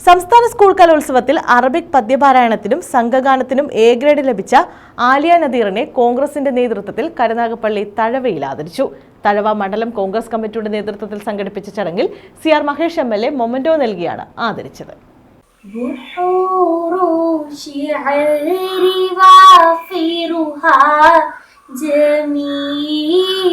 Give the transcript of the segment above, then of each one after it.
സംസ്ഥാന സ്കൂൾ കലോത്സവത്തിൽ അറബിക് പദ്യപാരായണത്തിനും സംഘഗാനത്തിനും എ ഗ്രേഡ് ലഭിച്ച ആലിയ നദീറിനെ കോൺഗ്രസിന്റെ നേതൃത്വത്തിൽ കരുനാഗപ്പള്ളി തഴവയിൽ ആദരിച്ചു തഴവ മണ്ഡലം കോൺഗ്രസ് കമ്മിറ്റിയുടെ നേതൃത്വത്തിൽ സംഘടിപ്പിച്ച ചടങ്ങിൽ C R Mahesh M L A memento നൽകിയാണ് ആദരിച്ചത് بحور شعر وافرها جميل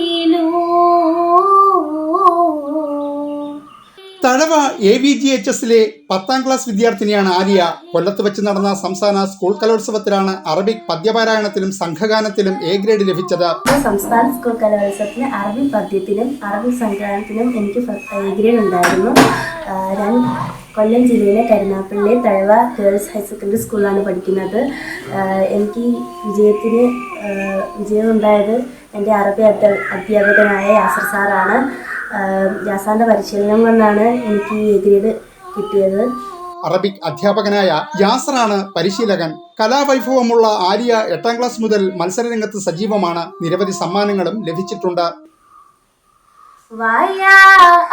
Thazhava A V G H എസിലെ പത്താം ക്ലാസ് വിദ്യാർത്ഥിനിയാണ് ആര്യ. കൊല്ലത്ത് വെച്ച് നടന്ന സംസ്ഥാന സ്കൂൾ കലോത്സവത്തിലാണ് അറബിക് പദ്യപാരായണത്തിലും സംഘഗാനത്തിലും എ ഗ്രേഡ് ലഭിച്ചത്. സംസ്ഥാന സ്കൂൾ കലോത്സവത്തിന് അറബി പദ്യത്തിലും അറബി സംഘഗാനത്തിലും എനിക്ക് എ ഗ്രേഡ് ഉണ്ടായിരുന്നു. ഞാൻ കൊല്ലം ജില്ലയിലെ Karunagappally Thazhava girls higher secondary സ്കൂളിലാണ് പഠിക്കുന്നത്. എനിക്ക് വിജയത്തിന് വിജയമുണ്ടായത് എന്റെ അറബി അധ്യ- അധ്യാപകനായ യാസർ സാറാണ്. ആ, യാസാറിൻ്റെ പരിശീലനം കൊണ്ടാണ് എനിക്ക് ഈ ഗ്രേഡ് കിട്ടിയത് അറബിക് അധ്യാപകനായ യാസറാണ് പരിശീലകൻ കലാവൈഭവമുള്ള ആര്യ എട്ടാം ക്ലാസ് മുതൽ മത്സരരംഗത്ത് സജീവമാണ് നിരവധി സമ്മാനങ്ങളും ലഭിച്ചിട്ടുണ്ട് ويا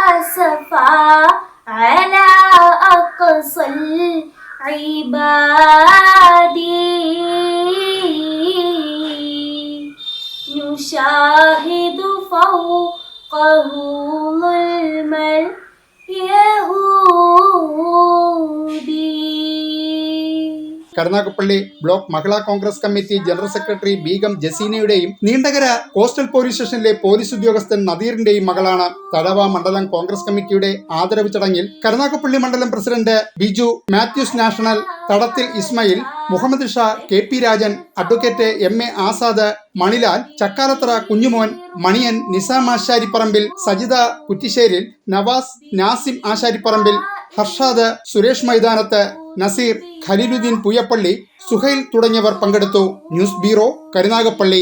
أسفا على أقصى العباد نشاهد فوقه ظلم اليهود Karunagappally block Mahila Congress committee general secretary Begum ജസീനയുടെയും Neendakara coastal police സ്റ്റേഷനിലെ പോലീസ് ഉദ്യോഗസ്ഥൻ നദീറിന്റെയും മകളാണ് തഴവ മണ്ഡലം കോൺഗ്രസ് കമ്മിറ്റിയുടെ ആദരവ് ചടങ്ങിൽ കരുനാഗപ്പള്ളി മണ്ഡലം president Biju Mathews national Thadathil Ismail Muhammad Shah K P Rajan advocate M A Azad Manilal Chakkalathara Kunjumon Maniyan Nizam Asharipparambil Sajitha Kuttisseril Navas Nasim Asharipparambil Harshad Suresh Maithanath Naseer Khaleeluddin Puyappally Suhail തുടങ്ങിയവർ പങ്കെടുത്തു. News bureau Karunagappally.